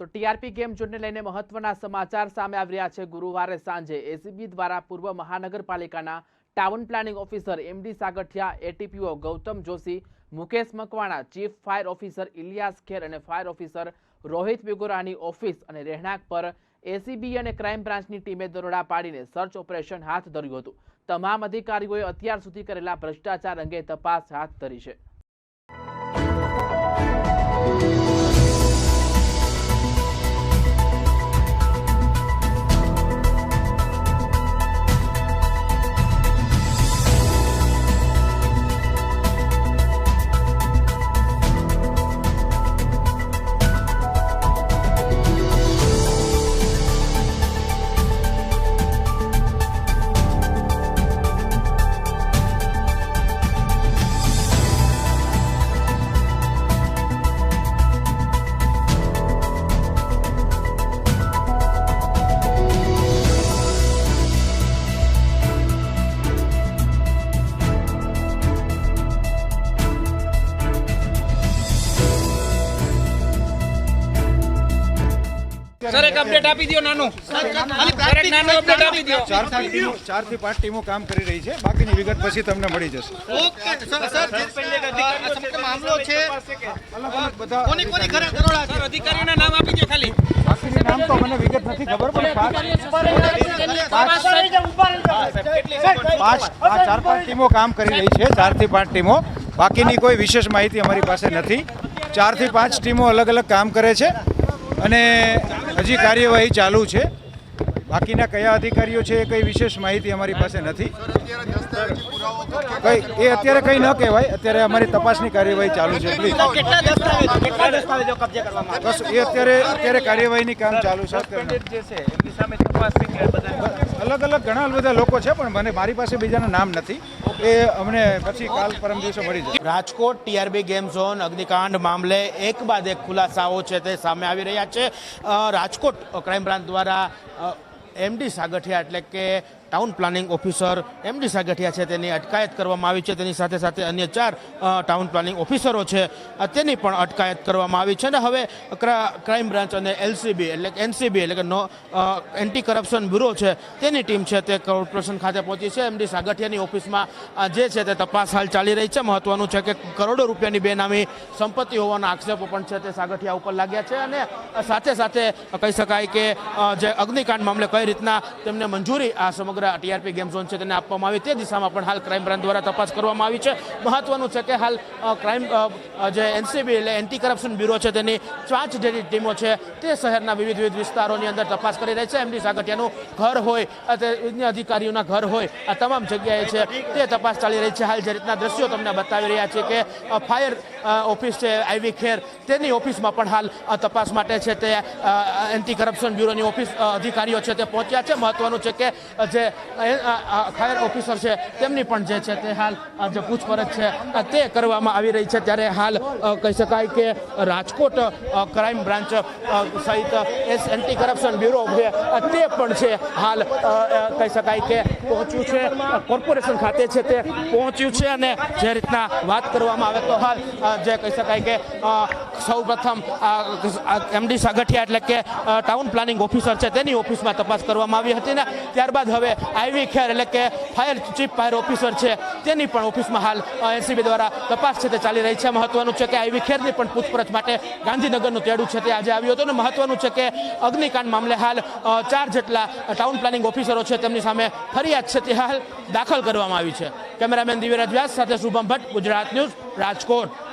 તો TRP game ઝોનને લઈને મહત્વના સમાચાર સામે આવી રહ્યા છે. ગુરુવારે સાંજે એસીબી દ્વારા પૂર્વ મહાનગરપાલિકાના town planning officer MD Sagathiya, ATPO Gautam Joshi, Mukesh Makwana, chief fire officer Ilyas Kher અને ફાયર ઓફિસર રોહિત બેગોરાની ઓફિસ અને રહેણાંક પર એસીબી અને ક્રાઇમ બ્રાન્ચની ટીમે દરોડા પાડીને સર્ચ ઓપરેશન હાથ ધર્યું હતું. તમામ અધિકારીઓએ અત્યાર સુધી કરેલા ભ્રષ્ટાચાર અંગે તપાસ હાથ ધરી છે. સર એક અપડેટ આપી દો નાનું. ખાલી નાનું અપડેટ આપી દો ચારથી ટીમો ચારથી પાંચ ટીમો કામ કરી રહી છે. બાકીની વિગત પછી તમને મળી જશે. ઓકે સર સર મામલો છે. અલગ અલગ બધા કોની કોની ઘરે દરોડા છે? સર અધિકારીઓના નામ આપી દો ખાલી. બાકીની નામ તો મને વિગત નથી ખબર પણ પાંચ પાંચ આ ચાર પાંચ ટીમો કામ કરી રહી છે ચારથી પાંચ ટીમો. બાકીની કોઈ વિશેષ માહિતી અમારી પાસે નથી. ચારથી પાંચ ટીમો અલગ અલગ કામ કરે છે. અને હજી કાર્યવાહી ચાલુ છે. બાકીના કયા અધિકારીઓ છે એ કંઈ વિશેષ માહિતી અમારી પાસે નથી. કઈ એ અત્યારે કંઈ ન કહેવાય અત્યારે અમારી તપાસની કાર્યવાહી ચાલુ છે. પ્લીઝ બસ એ અત્યારે અત્યારે કાર્યવાહીની કામ ચાલુ છે. અલગ અલગ ઘણા બધા લોકો છે પણ મને મારી પાસે બીજાના નામ નથી. એ અમને પછી કાલ પરમ દિવસે મળી જશે રાજકોટ ટીઆરબી ગેમ ઝોન અગ્નિકાંડ મામલે એક બાદ એક ખુલાસાઓ છે તે સામે આવી રહ્યા છે. રાજકોટ ક્રાઇમ બ્રાન્ચ દ્વારા એમડી સાગઠિયા એટલે કે town planning officer MD Sagathiya છે. તેની અટકાયત કરવામાં આવી છે. તેની સાથે સાથે અન્ય ચાર ટાઉન પ્લાનિંગ ઓફિસરો છે. તેની પણ અટકાયત કરવામાં આવી છે. અને હવે ક્રા- ક્રાઇમ બ્રાન્ચ અને એલસીબી એટલે કે એનસીબી એટલે કે નો એન્ટી કરપ્શન બ્યુરો છે. તેની ટીમ છે તે કોર્પોરેશન ખાતે પહોંચી છે. એમડી સાગઠિયાની ઓફિસમાં જે છે તે તપાસ હાલ ચાલી રહી છે. મહત્વનું છે કે કરોડો રૂપિયાની બેનામી સંપત્તિ હોવાના આક્ષેપો પણ છે તે સાગઠિયા ઉપર લાગ્યા છે. અને સાથે સાથે કહી શકાય કે જે અગ્નિકાંડ મામલે કઈ રીતના તેમને મંજૂરી આ સમગ્ર ટીઆરપી ગેમ ઝોન છે તેને આપવામાં આવી. તે દિશામાં પણ હાલ ક્રાઇમ બ્રાન્ચ દ્વારા તપાસ કરવામાં આવી છે. મહત્વનું છે કે હાલ ક્રાઇમ જે એનસીબી એટલે એન્ટી કરપ્શન બ્યુરો છે તેની પાંચ જેટલી ટીમો છે તે શહેરના વિવિધ વિવિધ વિસ્તારોની અંદર તપાસ કરી રહી છે. એમડી સાગઠિયાનું ઘર હોય અન્ય અધિકારીઓના ઘર હોય આ તમામ જગ્યાએ છે તે તપાસ ચાલી રહી છે. હાલ જે રીતના દ્રશ્યો તમને બતાવી રહ્યા છે કે ફાયર ઓફિસ છે આઈવી ખેર તેની ઓફિસમાં પણ હાલ તપાસ માટે છે તે એન્ટી કરપ્શન બ્યુરોની ઓફિસ અધિકારીઓ છે તે પહોંચ્યા છે. મહત્વનું છે કે અ, જે ફાયર ઓફિસર છે, તેમની પણ જે છે તે હાલ જે પૂછપરછ છે તે કરવામાં આવી રહી છે. ત્યારે હાલ કહી શકાય કે રાજકોટ ક્રાઇમ બ્રાન્ચ સહિત એસ એન્ટી કરપ્શન બ્યુરો છે તે પણ છે હાલ કહી શકાય કે પહોંચ્યું છે. કોર્પોરેશન ખાતે છે તે પહોંચ્યું છે અને જે રીતના વાત કરવામાં આવે તો હાલ જે કહી શકાય કે સૌ પ્રથમ એમડી સાગઠિયા એટલે કે ટાઉન પ્લાનિંગ ઓફિસર છે, તેની ઓફિસમાં તપાસ કરવામાં આવી હતી ને ત્યારબાદ હવે આઈવી ખેર એટલે કે ફાયર ચીફ ફાયર ઓફિસર છે, તેની પણ ઓફિસમાં હાલ એનસીબી દ્વારા તપાસ છે તે ચાલી રહી છે. મહત્વનું છે કે આઈવી ખેરની પણ પૂછપરછ માટે ગાંધીનગરનું તેડું છે તે આજે આવ્યું હતું અને મહત્વનું છે કે અગ્નિકાંડ મામલે હાલ ચાર જેટલા ટાઉન પ્લાનિંગ ઓફિસરો છે તેમની સામે ફરિયાદ છે તે હાલ દાખલ કરવામાં આવી છે. કેમેરામેન દિવ્યરાજ વ્યાસ સાથે શુભમ ભટ્ટ, ગુજરાત ન્યૂઝ રાજકોટ.